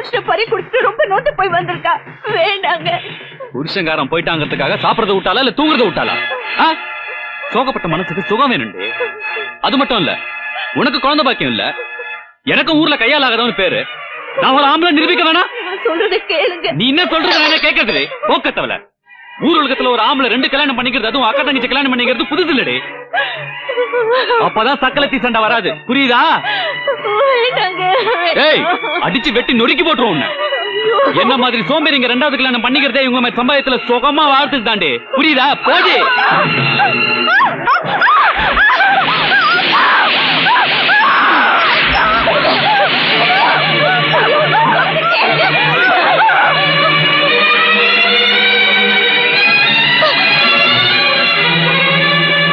புருஷனை பறி கொடுத்துட்டு ரொம்ப நோட்டு போய் வந்திருக்கா. வேண்டாங்க. புருஷங்காரன் போயிட்டாங்கிறதுக்காக சாப்பிடறத விட்டாளா இல்ல தூங்குறத விட்டாளா? ஆ? சோகப்பட்ட மனசுக்கு சுகம் வேணும்டி. அது மட்டும் இல்ல உனக்கு குழந்தை பாக்கியம் இல்ல எனக்கும் ஊர்ல கையால் ஆகாதவன் பேரு. நான் ஒரு ஆம்பளை நிரூபிக்க வேணாம்? நான் சொல்றத கேளுங்க. நீ என்ன சொல்றது நான் கேட்கறது போக்கத்தவல ஊர் உலகத்துல ஒரு ஆம்பளை ரெண்டு கல்யாணம் பண்ணிக்கிறது அதுவும் அக்கா தங்கச்சி கல்யாணம் பண்ணிக்கிறது புதுசு இல்லடி அப்பதான் சக்கலத்தி சண்டை வராது. புரியுதா? ஏய் அடிச்சு வெட்டி நொறுக்கி போட்டுருவோம் உன்னை. என்ன மாதிரி சோம்பேறிங்க ரெண்டாவது கல்யாணம் பண்ணிக்கிறதே இவங்க சம்பாயத்துல சுகமா வாழ்த்துக்கு தாண்டி புரியுதா? போடி.